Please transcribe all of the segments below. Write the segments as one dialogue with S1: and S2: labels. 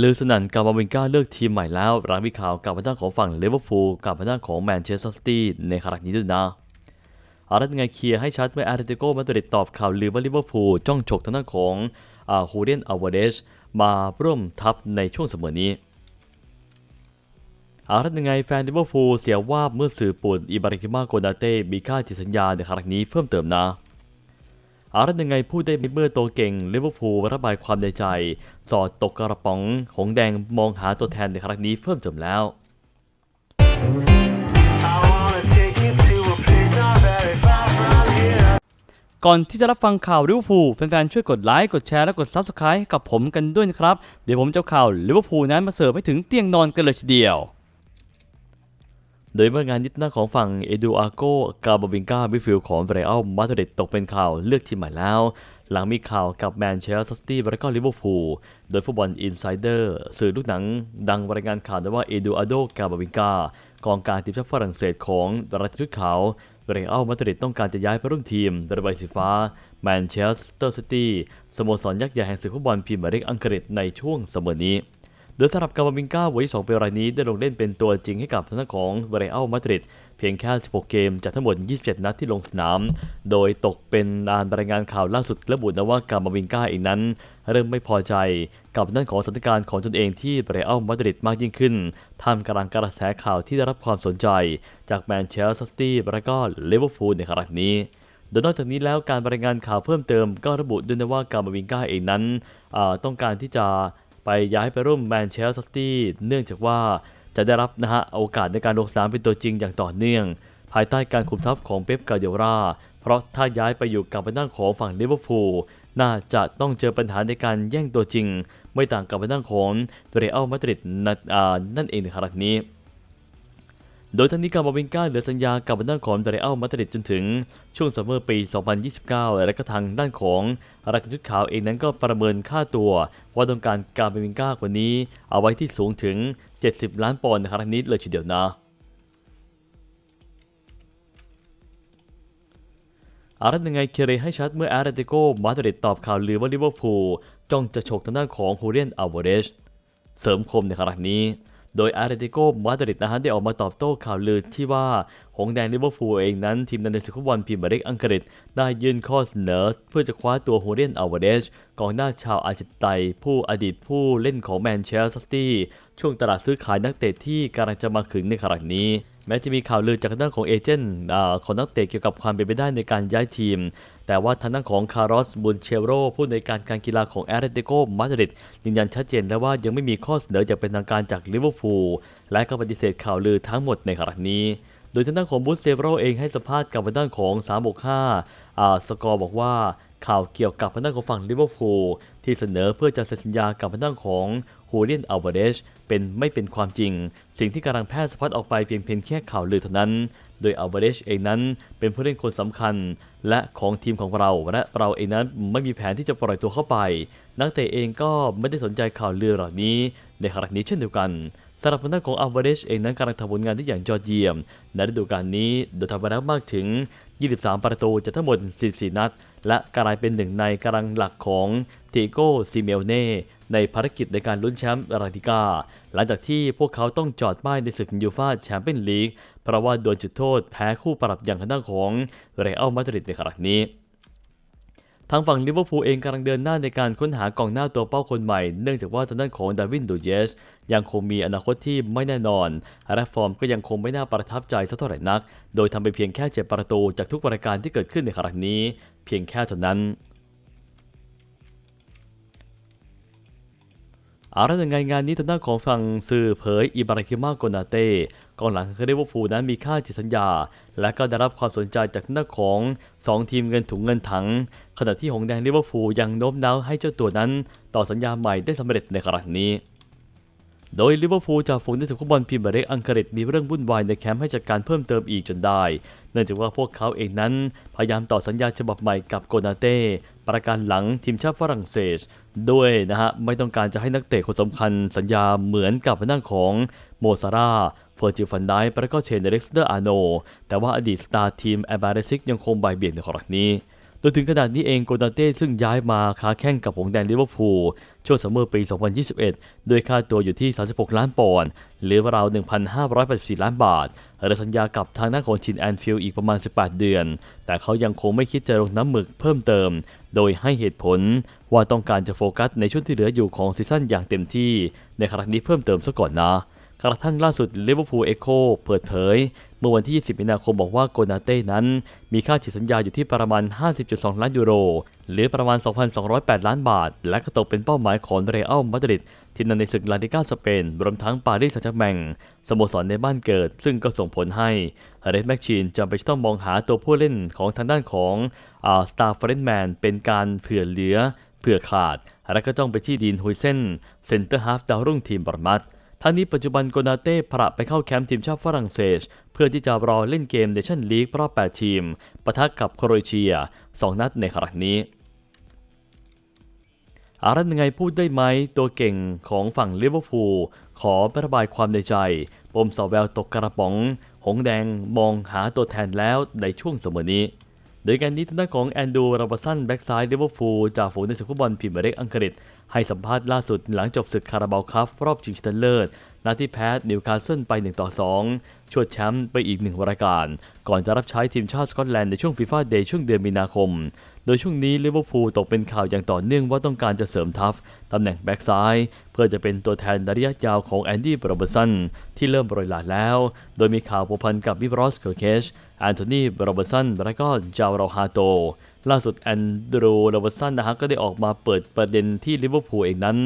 S1: ลือสนั่นกาบาวิงกาเลือกทีมใหม่แล้วหลังมีข่าวกับทางด้านของฝั่งลิเวอร์พูลกับทางด้านของแมนเชสเตอร์ซิตี้ในครั้งนี้ด้วยนะอาละยังไงเคลียร์ให้ชัดเมื่อแอตเลติโกมาดริดตอบข่าวลือว่าลิเวอร์พูลจ้องฉกทางด้านของอาฮูเดนอาวาเดชมาร่วมทัพในช่วงเสมอนี้อาละยังไงแฟนลิเวอร์พูลเสียว่าเมื่อสื่อปุ่นอิบาราฮิมาโกนาเต้มีค่าจิตสัญญาในครั้งนี้เพิ่มเติมนะ อาละยังไงพูดได้เมื่อโตเก่งลิเวอร์พูลระบายความในใจ สอดตกกระป๋อง หงแดงมองหาตัวแทนในครั้งนี้เพิ่มเติมแล้ว
S2: ก่อนที่จะรับฟังข่าวลิเวอร์พูลแฟนๆ ช่วยกดไลค์ กดแชร์ และกด Subscribe กับผมกันด้วยนะครับ เดี๋ยวผมจะเอาข่าวลิเวอร์พูลนั้นมาเสิร์ฟให้ถึงเตียงนอนกันเลยทีเดียว
S1: โดยเมื่องานยึดหน้าของฝั่งเอดูอาโกกาบาวิงกาบิฟิลของเรอัลมาดริดตกเป็นข่าวเลือกทีมใหม่แล้ว หลังมีข่าวกับแมนเชสเตอร์ซิตี้และก็ลิเวอร์พูลโดยฟุตบอลอินไซเดอร์สื่อลูกหนัง ดังรายงานข่าวได้ว่าเอดูอาโดกาบาวิงกากองกางทีมชาติฝรั่งเศสของราชทุตขาวเรอัลมาดริดต้องการจะย้ายไปร่วมทีมรือใบสีฟ้าแมนเชสเตอร์ซิตี้สโมสรยักษ์ใหญ่แห่งศึกฟุตบอลพรีเมียร์ลีกอังกฤษในช่วงเสมอนี้ โดยสำหรับกาบามิงกาวัย2ปีรายนี้ได้ลงเล่นเป็นตัวจริงให้กับทางด้านของเรอัลมาดริดเพียงแค่ 16 เกมจากทั้งหมด 27 นัดที่ลงสนาม โดยตกเป็นการรายงานข่าวล่าสุดระบุนะว่ากาบามิงกาเองนั้น เริ่มไม่พอใจกับด้านของสถานการณ์ของตนเองที่เบรอัลมาดริดมากยิ่งขึ้นท่ามกลางกระแสข่าวที่ได้รับความสนใจ จากแมนเชสเตอร์ซิตี้และก็เลเวอร์พูลในครั้งนี้โดยนอกจากนี้แล้วการรายงานข่าวเพิ่มเติมก็ระบุด้วยนะว่ากาบาวิงกาเองนั้นต้องการที่จะ ไปย้ายไปร่วมแมนเชสเตอร์ซิตี้เนื่องจากว่าจะได้รับนะฮะโอกาสในการลงสนามเป็นตัวจริงอย่างต่อเนื่อง ภายใต้การคุมทัพของเป๊ปกาเดโรา เพราะถ้าย้ายไปอยู่กับไปนั่งของฝั่งลิเวอร์พูลน่าจะต้องเจอปัญหาในการแย่งตัวจริง ไม่ต่างกับไปนั่งของเรอัลมาดริดนั่นอ่านั่นเองในครั้งนี้ โดยทั้งนี้กาบาวิงกาเหลือสัญญากับด้านของเดรอัลมาดริดจนถึงช่วงซัมเมอร์ปี 2029 และก็ทางด้านของราชทุตขาวเองนั้นก็ประเมินค่าตัว ว่าต้องการกาบาวิงกาคนนี้ เอาไว้ที่สูงถึง 70 ล้านปอนด์ในครั้งนี้เลยทีเดียวนะอารัตยังไงเคเรให้ชัดเมื่ออตเลติโกมาดริดตอบข่าวลือว่าลิเวอร์พูลจ้องจะฉกทางด้านของฮูเรียนอัลวาเรสเสริมคมในครั้งนี้ โดยแอตเลติโกมาดริดนะฮะได้ออกมาตอบโต้ข่าวลือที่ว่า หงแดงลิเวอร์พูลเองนั้น ทีมในศึกฟุตบอลพรีเมียร์ลีกอังกฤษ ได้ยื่นข้อเสนอ เพื่อจะคว้าตัวฮูเรียนอัลวาเรสกองหน้าชาวอาร์เจนตินผู้อดีตผู้เล่นของแมนเชสเตอร์ซิตี้ช่วงตลาดซื้อขายนักเตะที่กำลังจะมาขึงในครั้งนี้แม้จะมีข่าวลือจากด้านของเอเจนต์ของนักเตะเกี่ยวกับความเป็นไปได้ในการย้ายทีม แต่ว่าทางด้านของคาร์ลสบุนเชโรผู้ในการการกีฬาของแอตเลติโกมาดริดยืนยันชัดเจนแล้วว่ายังไม่มีข้อเสนออย่างเป็นทางการจากลิเวอร์พูลและก็ปฏิเสธข่าวลือทั้งหมดในครั้งนี้โดยทางด้านของบุนเชโรเองให้สัมภาษณ์กับทางด้านของ 365อ่าสกอร์บอกว่าข่าวเกี่ยวกับทางด้านของฝั่งลิเวอร์พูลที่เสนอเพื่อจะเซ็นสัญญากับทางด้านของฮูเลียนอัลวาเดชเป็นไม่เป็นความจริง สิ่งที่กำลังแพร่สะพัดออกไปเพียงเพียงแค่ข่าวลือเท่านั้น โดยอัลวาเดชเองนั้นเป็นผู้เล่นคนสำคัญ และของทีมของเราและเราเองนั้นไม่มีแผนที่จะปล่อยตัวเข้าไป นักเตะเองก็ไม่ได้สนใจข่าวลือเหล่านี้ในครั้งนี้เช่นเดียวกันสำหรับทางด้านของอัลวาเดชเองนั้นกำลังทำผลงานได้อย่างยอดเยี่ยม ในฤดูกาลนี้โดยทำไปแล้วมากถึง 23 ประตูจากทั้งหมด 44 นัด และกลายเป็นหนึ่งในกำลังหลักของเทโกซิเมลเน่ในภารกิจในการลุ้นแชมป์ลาลิกา หลังจากที่พวกเขาต้องจอดป้ายในศึกยูฟาแชมเปี้ยนลีก เพราะว่าโดนจุดโทษแพ้คู่ปรับอย่างทางด้านของเรอัลมาดริดในครั้งนี้ทางฝั่งลิเวอร์พูลเองกำลังเดินหน้าในการค้นหากองหน้าตัวเป้าคนใหม่ เนื่องจากว่าทางด้านของดาวินดูเยส ยังคงมีอนาคตที่ไม่แน่นอน และฟอร์มก็ยังคงไม่น่าประทับใจสักเท่าไหร่นัก โดยทำไปเพียงแค่เจ็บประตูจากทุกรายการที่เกิดขึ้นในครั้งนี้ เพียงแค่เท่านั้น อาละในงานงานนี้ทางด้านของฝั่งสื่อเผยอิบาราคิมาโกนาเต้กองหลังของลิเวอร์พูลนั้นมีค่าจิตสัญญา และก็ได้รับความสนใจจากทางด้าของ 2 ทีมเงินถุงเงินถัง ขณะที่หงแดงลิเวอร์พูลยังโน้มน้าวให้เจ้าตัวนั้น ต่อสัญญาใหม่ได้สำเร็จในครั้งนี้ โดยลิเวอร์พูลจากฝูงในศึกฟุตบอลพรีเมียร์ลีกอังกฤษมีเรื่องวุ่นวายในแคมป์ให้จัดการเพิ่มเติมอีกจนได้ เนื่องจากว่าพวกเขาเองนั้น พยายามต่อสัญญาฉบับใหม่กับโกนาเต้ประการหลังทีมชาติฝรั่งเศส ด้วยนะฮะ ไม่ต้องการจะให้นักเตะคนสำคัญสัญญาเหมือนกับทางด้าของโมซาร่าเฟอร์จิฟันไดและก็เชนเดเล็กซ์เดอร์อาโนแต่ว่าอดีตสตาร์ทีมแอบาเรซิกยังคงใบเบี่ยงในครั้งนี้ ดยถึงขนาดนี้เองโกนาเต้ซึ่งย้ายมาค้าแข่งกับหงแดงลิเวอร์พูลช่วงซัมเมอร์ปี 2021 โดยค่าตัวอยู่ที่ 36 ล้านปอนด์หรือราว 1,584 ล้านบาทและสัญญากับทางหน้านของชินแอนฟิลอีกประมาณ 18 เดือน แต่เขายังคงไม่คิดจะลงน้ำหมึกเพิ่มเติม โดยให้เหตุผลว่าต้องการจะโฟกัสในช่วงที่เหลืออยู่ของซีซั่นอย่างเต็มที่ในครั้งนี้เพิ่มเติมซะก่อนนะ กระทั่งล่าสุดลิเวอร์พูลเอ็กโคเปิดเผย เมื่อวันที่ 20 มีนาคมบอกว่าโกนาเต้นั้น มีค่าฉีดสัญญาอยู่ที่ประมาณ 50.2 ล้านยูโร หรือประมาณ 2,208 ล้านบาท และก็ตกเป็นเป้าหมายของเรอัลมาดริดที่นั่นในศึกลาลิก้าสเปน รวมทั้งปารีสแซงต์แชร์แมงสโมสรในบ้านเกิด ซึ่งก็ส่งผลให้เรดแม็กชีนจำเป็นต้องมองหาตัวผู้เล่นของทางด้านของสตาร์เฟรนแมนเป็นการเผื่อเหลือเผื่อขาด และก็จ้องไปที่ดีนฮุยเซนเซนเตอร์ฮาฟดาวรุ่งทีมบอร์มัด ทั้งนี้ปัจจุบันโกนาเต้พระไปเข้าแคมป์ทีมชาติฝรั่งเศส เพื่อที่จะรอเล่นเกมเนชั่นลีกรอบ 8 ทีมปะทะกับโครเอเชีย 2 นัดในครั้งนี้อารันยังไงพูดได้ไหมตัวเก่งของฝั่งลิเวอร์พูลขอประบายความในใจปมสาวแววตกกระป๋อง หงแดงมองหาตัวแทนแล้วในช่วงเสมอนี้ โดยการนี้ทางด้านของแอนดูราบสันแบ็กซ้ายลิเวอร์พูลจากฝูงในศึกฟุตบอลพรีเมียร์ลีกอังกฤษ ให้สัมภาษณ์ล่าสุดหลังจบศึกคาราบาวคัพรอบชิงชนะเลิศนัดที่แพ้นิวคาสเซิลไป 1 ต่อ 2 ชวดแชมป์ไปอีกหนึ่งรายการ ก่อนจะรับใช้ทีมชาติสกอตแลนด์ในช่วงฟีฟ่าเดย์ช่วงเดือนมีนาคม โดยช่วงนี้ลิเวอร์พูลตกเป็นข่าวอย่างต่อเนื่องว่าต้องการจะเสริมทัพตำแหน่งแบ็กซ้าย เพื่อจะเป็นตัวแทนระยะยาวของแอนดี้โรเบอร์สันที่เริ่มโรยหลาแล้ว โดยมีข่าวผูกพันกับวิบรอสเคอร์เคชแอนโทนีโรเบอร์สันและก็จาวราฮาโตล่าสุดแอนดรูโรเบอร์สันนะฮะก็ได้ออกมาเปิดประเด็นที่ลิเวอร์พูลเองนั้น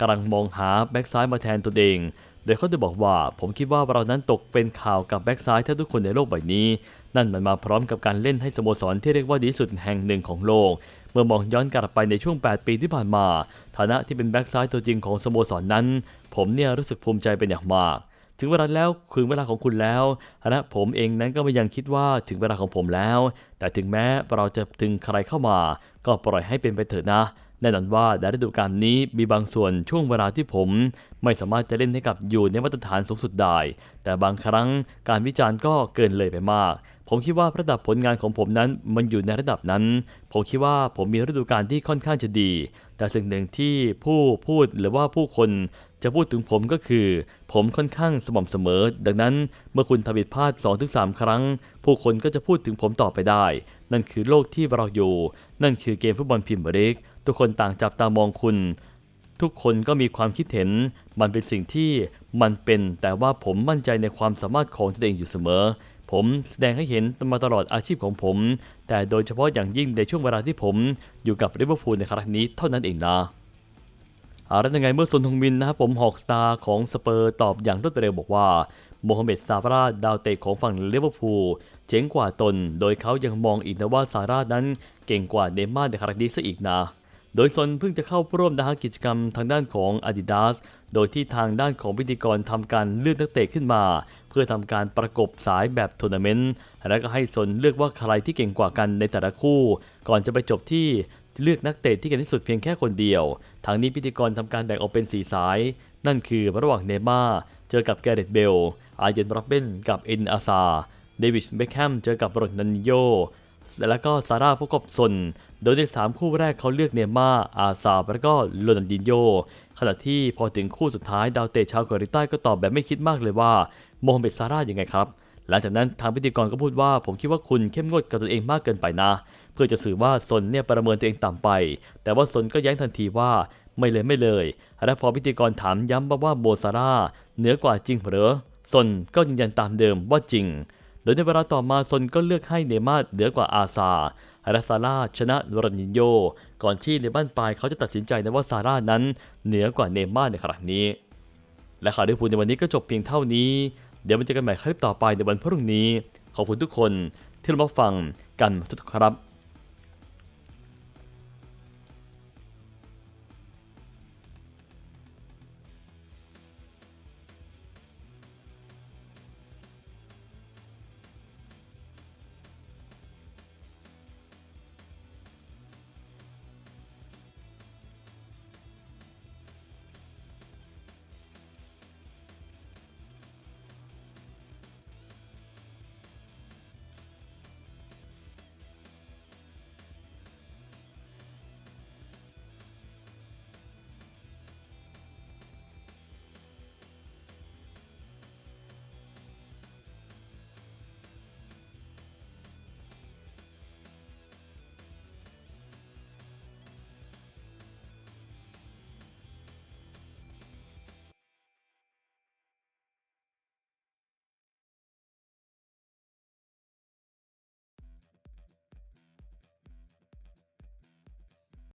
S1: กำลังมองหาแบ็กซ้ายมาแทนตัวเองโดยเขาได้บอกว่า ผมคิดว่าเรานั้นตกเป็นข่าวกับแบ็กซ้ายแทบทุกคนในโลกใบนี้ นั่นมันมาพร้อมกับการเล่นให้สโมสรที่เรียกว่าดีสุดแห่งหนึ่งของโลก เมื่อมองย้อนกลับไปในช่วง 8 ปีที่ผ่านมา ฐานะที่เป็นแบ็กซ้ายตัวจริงของสโมสรนั้น ผมเนี่ยรู้สึกภูมิใจเป็นอย่างมากถึงเวลาแล้วถึงเวลาของคุณแล้วและผมเองนั้นก็ไม่ยังคิดว่าถึงเวลาของผมแล้ว แต่ถึงแม้เราจะถึงใครเข้ามา ก็ปล่อยให้เป็นไปเถอะนะแน่นอนว่าในฤดูกาลนี้มีบางส่วนช่วงเวลาที่ผม ไม่สามารถจะเล่นให้กับอยู่ในมาตรฐานสูงสุดได้ แต่บางครั้งการวิจารณ์ก็เกินเลยไปมาก ผมคิดว่าระดับผลงานของผมนั้นมันอยู่ในระดับนั้น ผมคิดว่าผมมีฤดูกาลที่ค่อนข้างจะดี แต่สิ่งหนึ่งที่ผู้พูดหรือว่าผู้คนจะพูดถึงผมก็คือ ผมค่อนข้างสม่ำเสมอ ดังนั้นเมื่อคุณทำผิดพลาด 2-3 ครั้ง ผู้คนก็จะพูดถึงผมต่อไปได้ นั่นคือโลกที่เราอยู่ นั่นคือเกมฟุตบอลพรีเมียร์ลีกทุกคนต่างจับตามองคุณ ทุกคนก็มีความคิดเห็น มันเป็นสิ่งที่มันเป็น แต่ว่าผมมั่นใจในความสามารถของตัวเองอยู่เสมอ ผมแสดงให้เห็นมาตลอดอาชีพของผม แต่โดยเฉพาะอย่างยิ่งในช่วงเวลาที่ผมอยู่กับลิเวอร์พูลในครั้งนี้เท่านั้นเองนะอาแล้วยังไงเมื่อซุนทงมินนะครับผมฮอกสตาร์ของสเปอร์ตอบอย่างรวดเร็วบอกว่าโมฮัมเหม็ดซาร่าดาวเตะของฝั่งลิเวอร์พูลเจ๋งกว่าตน โดยเขายังมองอีกนะว่าซาร่านั้นเก่งกว่าเนม่าในครั้งนี้ซะอีกนะ โดยซนเพิ่งจะเข้าร่วมนะฮะกิจกรรมทางด้านของ Adidas โดยที่ทางด้านของพิธีกรทำการเลือกนักเตะขึ้นมา เพื่อทำการประกบสายแบบทัวร์นาเมนต์และก็ให้ซนเลือกว่าใครที่เก่งกว่ากันในแต่ละคู่ ก่อนจะไปจบที่เลือกนักเตะที่เก่งที่สุดเพียงแค่คนเดียว ทางนี้พิธีกรทำการแบ่งออกเป็น4สาย นั่นคือระหว่างเนม่าเจอกับแกเรตเบล อาเจนรับเบนกับเอ็นอาซาเดวิสเบคแฮมเจอกับโรนันโยแล้วก็ซาร่าพบกับซน โดยใน 3 คู่แรกเขาเลือกเนม่า อาซาแล้วก็โรนันดินโยขณะที่พอถึงคู่สุดท้ายดาวเตะชาวเกาหลีใต้ก็ตอบแบบไม่คิดมากเลยว่าโมฮัมเหม็ดซาร่ายังไงครับ หลังจากนั้นทางพิธีกรก็พูดว่า ผมคิดว่าคุณเข้มงวดกับตัวเองมากเกินไปนะ เพื่อจะสื่อว่าซนเนี่ยประเมินตัวเองต่ำไป แต่ว่าซนก็แย้งทันทีว่าไม่เลยไม่เลย และพอพิธีกรถามย้ำมาว่าโมซาร่าเหนือกว่าจริงหรือซนก็ยืนยันตามเดิมว่าจริง โดยในเวลาต่อมาซนก็เลือกให้เนม่าเหนือกว่าอาซา อาราซาร่าชนะโรนินโย ก่อนที่ในบ้านปลายเขาจะตัดสินใจนะว่าซาร่านั้นเหนือกว่าเนม่าในครั้งนี้ และข่าวที่พูดในวันนี้ก็จบเพียงเท่านี้ เดี๋ยวมาเจอกันใหม่คลิปต่อไปในวันพรุ่งนี้ ขอบคุณทุกคนที่รับฟังกันทุกครับ